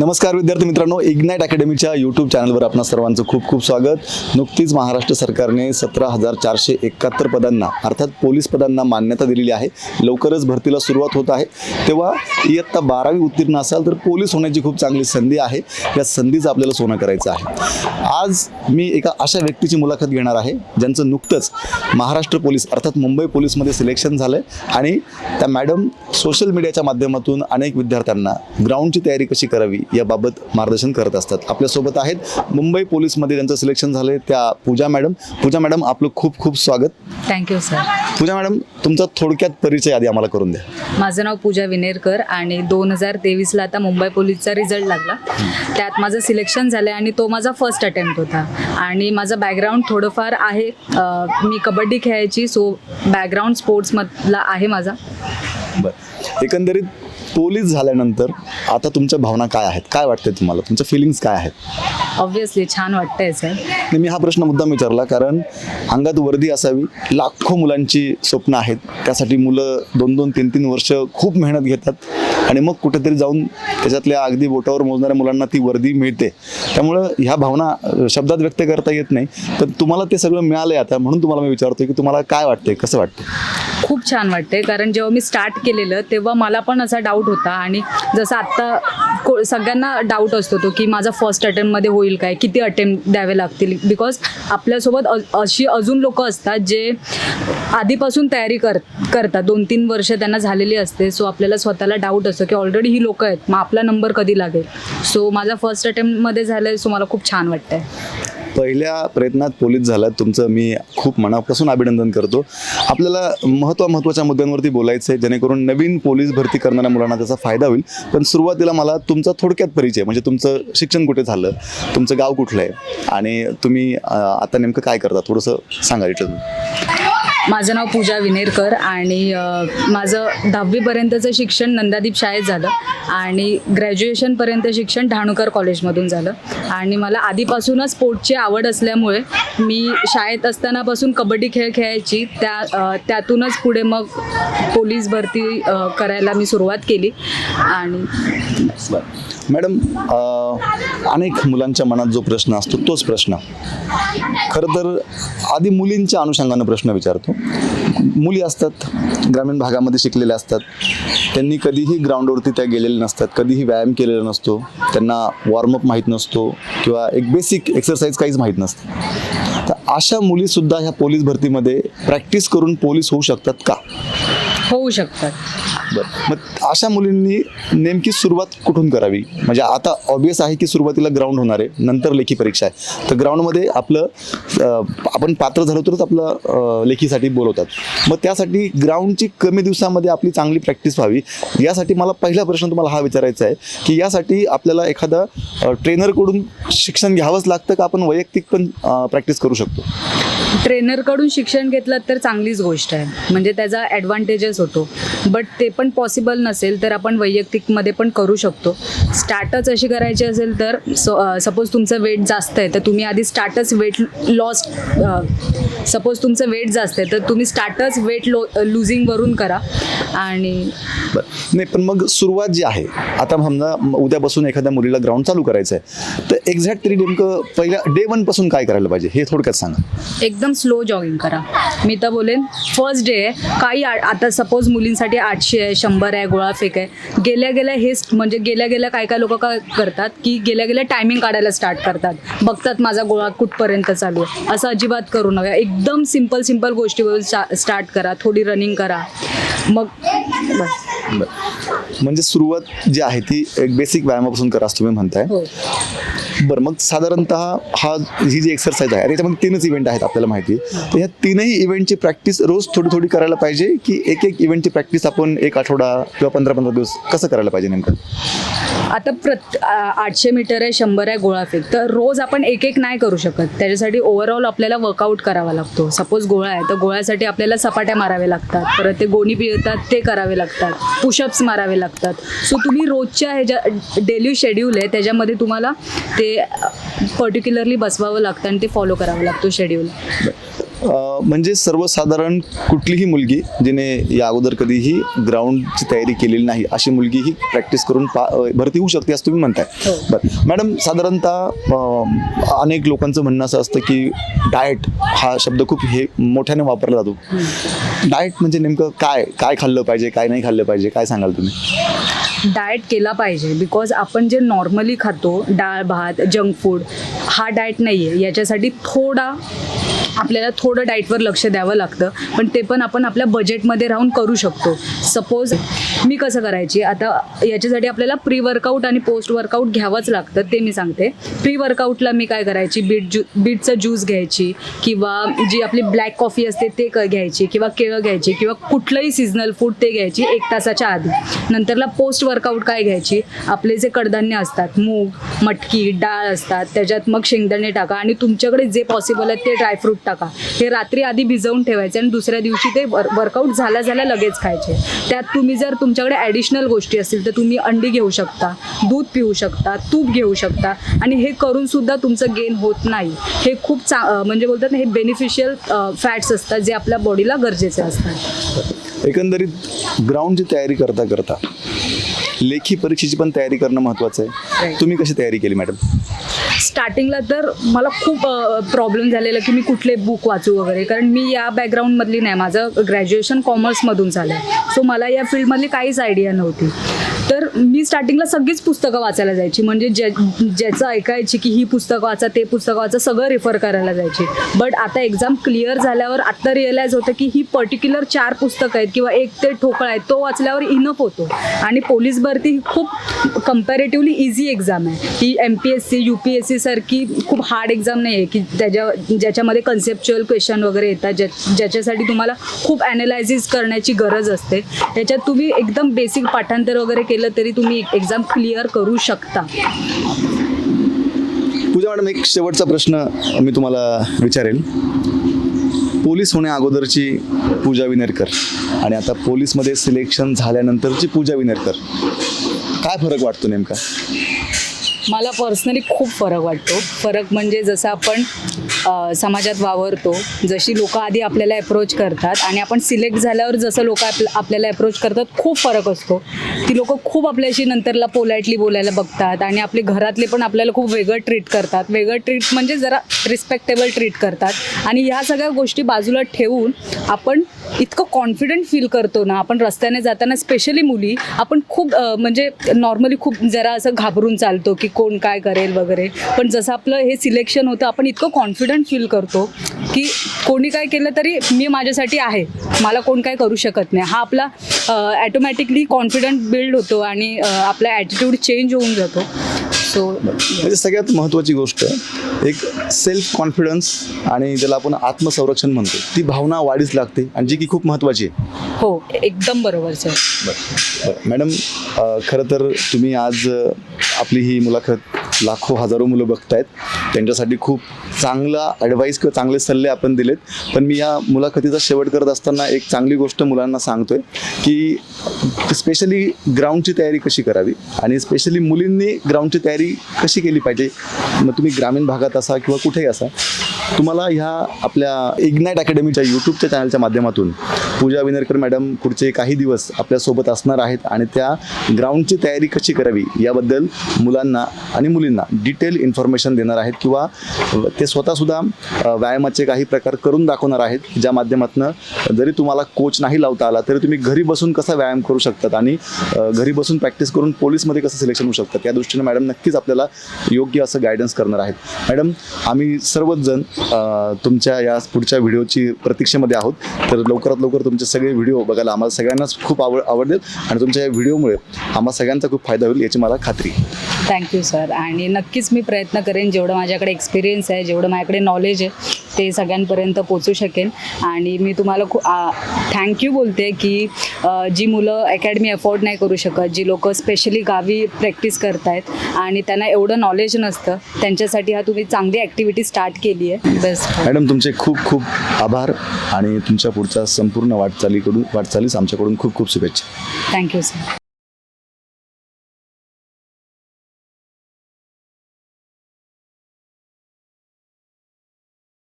नमस्कार विद्यार्थी मित्रांनो इग्नाईट अकॅडमीच्या यूट्यूब चॅनलवर आपणा सर्वांचं खूप खूप स्वागत. नुकतीच महाराष्ट्र सरकारने सतरा हजार चारशे एकाहत्तर पदांना अर्थात पोलीस पदांना मान्यता दिलेली आहे. लवकरच भरतीला सुरुवात होत आहे. तेव्हा इयत्ता बारावी उत्तीर्ण असाल तर पोलीस होण्याची खूप चांगली संधी आहे. या संधीचं आपल्याला सोनं करायचं आहे. आज मी एका अशा व्यक्तीची मुलाखत घेणार आहे ज्यांचं नुकतंच महाराष्ट्र पोलीस अर्थात मुंबई पोलीसमध्ये सिलेक्शन झालं आहे आणि त्या मॅडम सोशल मीडियाच्या माध्यमातून अनेक विद्यार्थ्यांना ग्राउंडची तयारी कशी करावी याबाबत मार्गदर्शन करत असतात. आपल्यासोबत आहेत मुंबई पोलीसमध्ये ज्यांचं सिलेक्शन झालं त्या पूजा मॅडम. पूजा मॅडम आपलं खूप खूप स्वागत. थँक्यू सर पूजा मॅडम तुमचा थोडक्यात परिचय आधी आम्हाला करून द्या. माझं नाव पूजा विनेरकर आणि दोन हजार तेवीसला आता मुंबई पोलीसचा रिझल्ट लागला. त्यात माझं सिलेक्शन झालं आणि तो माझा फर्स्ट अटेम्प्ट होता. आणि माझं बॅकग्राऊंड थोडंफार आहे मी कबड्डी खेळायची सो बॅकग्राऊंड स्पोर्ट्समधला आहे माझा. बरं एकंदरीत पोलीस झाल्यानंतर आता तुमच्या भावना काय आहेत? काय वाटते तुम्हाला? तुमच्या फिलिंग्स काय आहेत? ऑब्व्हियसली छान वाटतंय सर मी हा प्रश्न मुद्दाम विचारला कारण अंगात वर्दी असावी लाखो मुलांची स्वप्न आहेत. त्यासाठी मुलं दोन दोन तीन तीन वर्ष खूप मेहनत घेतात आणि मग कुठेतरी जाऊन त्याच्यातल्या अगदी बोटावर मोजणाऱ्या मुलांना ती वर्दी मिळते. त्यामुळं ह्या भावना शब्दात व्यक्त करता येत नाही. पण तुम्हाला ते सगळं मिळालं आहे आता म्हणून तुम्हाला मी विचारतोय की तुम्हाला काय वाटतंय? कसं वाटतं खूप छान वाटते कारण जेव्हा मी स्टार्ट केलेलं तेव्हा मला पण असा डाऊट होता. आणि जसं आत्ता को सगळ्यांना डाऊट असतो तो की माझा फर्स्ट अटेम्प्टमध्ये होईल काय? किती अटेम्प्ट द्यावे लागतील? बिकॉज आपल्यासोबत अशी अजून लोक असतात जे आधीपासून तयारी कर करतात. दोन तीन वर्ष त्यांना झालेली असते. सो आपल्याला स्वतःला डाऊट असतो की ऑलरेडी ही लोक आहेत. मग आपला नंबर कधी लागेल? सो माझा फर्स्ट अटेम्प्टमध्ये झालं आहे सो मला खूप छान वाटतंय. पहिल्या प्रयत्नात पोलीस झालात तुमचं मी खूप मनापासून अभिनंदन करतो. आपल्याला महत्त्व महत्त्वाच्या मुद्द्यांवरती बोलायचं आहे जेणेकरून नवीन पोलीस भरती करणाऱ्या मुलांना त्याचा फायदा होईल. पण सुरुवातीला मला तुमचा थोडक्यात परिचय म्हणजे तुमचं शिक्षण कुठे झालं तुमचं गाव कुठलं आहे आणि तुम्ही आता नेमकं काय करता थोडंसं सांगा डिटेल माझं नाव पूजा विनेरकर आणि माझं दहावीपर्यंतचं शिक्षण नंदादीप शाळेत झालं आणि ग्रॅज्युएशनपर्यंत शिक्षण ढाणूकर कॉलेजमधून झालं. आणि मला आधीपासूनच स्पोर्टची आवड असल्यामुळे मी शाळेत असतानापासून कबड्डी खेळ खेळायची. त्या त्यातूनच पुढे मग पोलीस भरती करायला मी सुरुवात केली आणि मॅडम अनेक मुलांच्या मनात जो प्रश्न असतो तोच प्रश्न. खरं तर आधी मुलींच्या अनुषंगानं प्रश्न विचारतो. मुली असतात ग्रामीण भागामध्ये शिकलेल्या असतात. त्यांनी कधीही ग्राउंडवरती त्या गेलेल्या नसतात कधीही व्यायाम केलेला नसतो. त्यांना वॉर्मअप माहीत नसतो किंवा एक बेसिक एक्सरसाइज काहीच माहीत नसतं. तर अशा मुलीसुद्धा ह्या पोलीस भरतीमध्ये प्रॅक्टिस करून पोलीस होऊ शकतात का? होऊ शकतात. बरं. मग अशा मुलींनी नेमकी सुरुवात कुठून करावी? म्हणजे आता ऑब्विस आहे की सुरुवातीला ग्राउंड होणार आहे नंतर लेखी परीक्षा आहे. तर ग्राउंडमध्ये आपलं आपण पात्र झालो तरच आपलं लेखीसाठी बोलवतात. मग त्यासाठी ग्राउंडची कमी दिवसामध्ये आपली चांगली प्रॅक्टिस व्हावी यासाठी मला पहिला प्रश्न तुम्हाला हा विचारायचा आहे की यासाठी आपल्याला एखादा ट्रेनरकडून शिक्षण घ्यावंच लागतं का आपण वैयक्तिक पण प्रॅक्टिस करू शकतो? ट्रेनरकडून शिक्षण घेतलं तर चांगलीच गोष्ट आहे. म्हणजे त्याचा ॲडव्हान्टेजेस होतो. बट ते पण पॉसिबल नसेल तर आपण वैयक्तिकमध्ये पण करू शकतो. स्टार्टच अशी करायची असेल तर सपोज तुमचं वेट जास्त आहे तर तुम्ही आधी स्टार्टच वेट लॉस सपोज तुमचं वेट जास्त आहे तर तुम्ही स्टार्टच वेट लो लुझिंगवरून करा. आणि नाही पण मग सुरुवात जी आहे आता समजा उद्या उद्यापासून एखाद्या मुलीला ग्राउंड चालू करायचं आहे तर एक्झॅक्ट तरी नेमकं पहिल्या डे वनपासून काय करायला पाहिजे हे थोडक्यात सांगा. एकदम स्लो जॉगिंग करा. मी तर बोलेन फर्स्ट डे आहे काही आ- आता सपोज मुलींसाठी आठशे आहे शंभर आहे गोळा फेक आहे. गेल्या गेल्या हेच म्हणजे गेल्या गेल्या काय काय लोक काय करतात की गेल्या गेल्या टायमिंग काढायला स्टार्ट करतात. बघतात माझा गोळा कुठपर्यंत चालू आहे. असं अजिबात करू नका. एकदम सिंपल सिंपल गोष्टीवर स्टार्ट करा. थोडी रनिंग करा. मग बस. बरं म्हणजे सुरुवात जी आहे ती एक बेसिक व्यायामापासून करा असं तुम्ही म्हणताय. हो. बरं मग साधारणतः हा ही जी एक्सरसाइज आहे आणि याच्यामध्ये तीनच इव्हेंट आहेत आपल्याला माहिती. तर ह्या तीनही इव्हेंटची प्रॅक्टिस रोज थोडी थोडी करायला पाहिजे की एक एक इव्हेंटची प्रॅक्टिस आपण एक आठवडा किंवा पंधरा पंधरा दिवस कसं करायला पाहिजे नेमकं? आता प्रत आठशे मीटर आहे शंभर आहे गोळाफेक तर रोज आपण एक एक नाही करू शकत. त्याच्यासाठी ओव्हरऑल आपल्याला वर्कआउट करावा लागतो. सपोज गोळा आहे तर गोळ्यासाठी आपल्याला सपाट्या माराव्या लागतात. परत ते गोणी पिळतात ते करावे लागतात. पुशअप्स मारावे लागतात. सो तुम्ही रोजच्या ह्याच्या डेली शेड्यूल आहे त्याच्यामध्ये तुम्हाला ते पर्टिक्युलरली बसवावं लागतं आणि ते फॉलो करावं लागतो शेड्यूल म्हणजे सर्वसाधारण कुठलीही मुलगी जिने या अगोदर कधीही ग्राउंडची तयारी केलेली नाही अशी मुलगी ही प्रॅक्टिस करून पा भरती होऊ शकते असं तुम्ही म्हणताय. हो. बरं. मॅडम साधारणतः अनेक लोकांचं म्हणणं असं असतं की डाएट हा शब्द खूप हे मोठ्याने वापरला जातो. डाएट म्हणजे नेमकं काय? काय खाल्लं पाहिजे काय नाही खाल्लं पाहिजे काय सांगाल तुम्ही? डाएट केला पाहिजे बिकॉज आपण जे नॉर्मली खातो डाळ भात जंक फूड हा डाएट नाही आहे याच्यासाठी थोडा आपल्याला थोडं डाएटवर लक्ष द्यावं लागतं पण ते पण आपण आपल्या बजेटमध्ये राहून करू शकतो. सपोज मी कसं करायची? आता याच्यासाठी आपल्याला प्री वर्कआउट आणि पोस्ट वर्कआउट घ्यावंच लागतं ते मी सांगते. प्री वर्कआउटला मी काय करायची? बीट ज्यू बीटचं ज्यूस घ्यायची किंवा जी आपली ब्लॅक कॉफी असते ते क घ्यायची किंवा केळं घ्यायची किंवा कुठलंही सिजनल फूड ते घ्यायची एक तासाच्या आधी. नंतरला पोस्ट वर्कआउट काय घ्यायची? आपले जे कडधान्य असतात मूग मटकी डाळ असतात त्याच्यात मग शेंगदाणे टाका आणि तुमच्याकडे जे पॉसिबल आहे ते ड्रायफ्रूट टाका. हे रात्री आधी भिजवून ठेवायचे आणि दुसऱ्या दिवशी ते वर वर्कआउट झाल्या झाल्या लगेच खायचे. त्यात तुम्ही जर तुमच्याकडे ॲडिशनल गोष्टी असतील तर तुम्ही अंडी घेऊ शकता दूध पिऊ शकता तूप घेऊ शकता. आणि हे करून सुद्धा तुमचं गेन होत नाही. हे खूप चा म्हणजे बोलतात ना हे बेनिफिशियल फॅट्स असतात जे आपल्या बॉडीला गरजेचे असतात. एकंदरीत ग्राउंडची तयारी करता करता लेखी परीक्षेची पण तयारी करणं महत्त्वाचं आहे. तुम्ही कशी तयारी केली मॅडम स्टार्टिंगला तर मला खूप प्रॉब्लेम झालेला की मी कुठले बुक वाचू वगैरे. कारण मी या बॅकग्राऊंडमधली नाही. माझं ग्रॅज्युएशन कॉमर्समधून झालं आहे सो मला या फील्डमधली काहीच आयडिया नव्हती. तर मी स्टार्टिंगला सगळीच पुस्तकं वाचायला जायची. म्हणजे ज्या ज्याचं ऐकायची की ही पुस्तकं वाचा ते पुस्तकं वाचा सगळं रेफर करायला जायची. बट आता एक्झाम क्लिअर झाल्यावर आत्ता रिअलाईज होतं की ही पर्टिक्युलर चार पुस्तकं आहेत किंवा एक ते ठोकळा आहे तो वाचल्यावर इनफ होतो. आणि पोलीस भरती ही खूप कम्पॅरेटिव्हली इझी एक्झाम आहे. ही M P S C U P S C सारखी खूप हार्ड एक्झाम नाही आहे की त्याच्या ज्याच्यामध्ये कन्सेप्च्युअल क्वेश्चन वगैरे येतात ज्या ज्याच्यासाठी तुम्हाला खूप ॲनालायसिस करण्याची गरज असते. त्याच्यात तुम्ही एकदम बेसिक पाठांतर वगैरे केलं तरी तुम्ही एक्झाम क्लिअर करू शकता. पूजा मॅडम एक शेवटचा प्रश्न मी तुम्हाला विचारेल. पोलीस होण्या अगोदरची पूजा विनेरकर आणि आता पोलीसमध्ये सिलेक्शन झाल्यानंतरची पूजा विनेरकर काय फरक वाटतो नेमका? मला पर्सनली खूप फरक वाटतो. फरक म्हणजे जसं आपण समाजात वावरतो जशी लोक आधी आपल्याला अप्रोच करतात आणि आपण सिलेक्ट झाल्यावर जसं लोक आपल्याला अप्रोच करतात खूप फरक असतो. ती लोक खूप आपल्याशी नंतरला पोलाइटली बोलायला बघतात आणि आपले घरातले पण आपल्याला खूप वेगळं ट्रीट करतात. वेगळं ट्रीट म्हणजे जरा रिस्पेक्टेबल ट्रीट करतात. आणि ह्या सगळ्या गोष्टी बाजूला ठेवून आपण इतकं कॉन्फिडंट फील करतो ना आपण रस्त्याने जाताना स्पेशली मुली आपण खूप म्हणजे नॉर्मली खूप जरा असं घाबरून चालतो की कोण काय करेल वगैरे. पण जसं आपलं हे सिलेक्शन होतं आपण इतकं कॉन्फिडंट फील करतो की कोणी काय केलं तरी मी माझ्यासाठी आहे. मला कोण काय करू शकत नाही. हा आपला ॲटोमॅटिकली कॉन्फिडंट बिल्ड होतो आणि आपला ॲटिट्यूड चेंज होऊन जातो. सो म्हणजे सगळ्यात महत्त्वाची गोष्ट एक सेल्फ कॉन्फिडन्स आणि ज्याला आपण आत्मसंरक्षण म्हणतो ती भावना वाढीच लागते आणि जी की खूप महत्त्वाची आहे. हो एकदम बरोबर सर. मॅडम खरं तर तुम्ही आज आपली ही मुलाखत लाखो हजारो मुलं बघतायत. त्यांच्यासाठी खूप चांगला ॲडवाईस किंवा चांगले सल्ले आपण दिलेत. पण मी या मुलाखतीचा शेवट करत असताना एक चांगली गोष्ट मुलांना सांगतोय की स्पेशली ग्राउंडची तयारी कशी करावी? आणि स्पेशली मुलींनी ग्राउंडची तयारी कशी केली पाहिजे? मग तुम्ही ग्रामीण भागात असा किंवा कुठेही असा तुम्हाला ह्या आपल्या इग्नाईट अकॅडमीच्या यूट्यूबच्या चॅनलच्या माध्यमातून पूजा विनरकर मॅडम पुढचे काही दिवस आपल्यासोबत असणार आहेत आणि त्या ग्राउंडची तयारी कशी करावी याबद्दल मुलांना आणि मुलींना डिटेल इन्फॉर्मेशन देणार आहेत किंवा ते स्वतःसुद्धा व्यायामाचे काही प्रकार करून दाखवणार आहेत ज्या माध्यमातून जरी तुम्हाला कोच नाही लावता आला तरी तुम्ही घरी बसून कसा व्यायाम करू शकतात आणि घरी बसून प्रॅक्टिस करून पोलीसमध्ये कसं सिलेक्शन होऊ शकतात या दृष्टीने मॅडम नक्कीच आपल्याला योग्य असं गायडन्स करणार आहेत. मॅडम आम्ही सर्वच जण तुमच्या या पुढच्या व्हिडिओची प्रतीक्षेमध्ये आहोत. तर लवकरात लवकर तुमचे सगळे व्हिडिओ बघायला आम्हाला सगळ्यांनाच खूप आवड आवडलेत. आणि तुमच्या या व्हिडिओमुळे आम्हाला सगळ्यांचा खूप फायदा होईल याची मला खात्री थँक्यू सर आणि नक्कीच मी प्रयत्न करेन जेवढं माझ्याकडे एक्सपिरियन्स आहे जेवढं माझ्याकडे नॉलेज आहे ते सगळ्यांपर्यंत पोचू शकेन आणि मी तुम्हाला खूप थँक्यू बोलते की जी मुलं अकॅडमी अफोर्ड नाही करू शकत जी लोक स्पेशली गावी प्रॅक्टिस करतायत आणि त्यांना एवढं नॉलेज नसतं त्यांच्यासाठी हा तुम्ही चांगली ॲक्टिव्हिटी स्टार्ट केली आहे. बेस्ट मॅडम तुमचे खूप खूप आभार आणि तुमच्या पुढच्या संपूर्ण वाटचालीकडून वाटचालीस आमच्याकडून खूप खूप शुभेच्छा. Thank you sir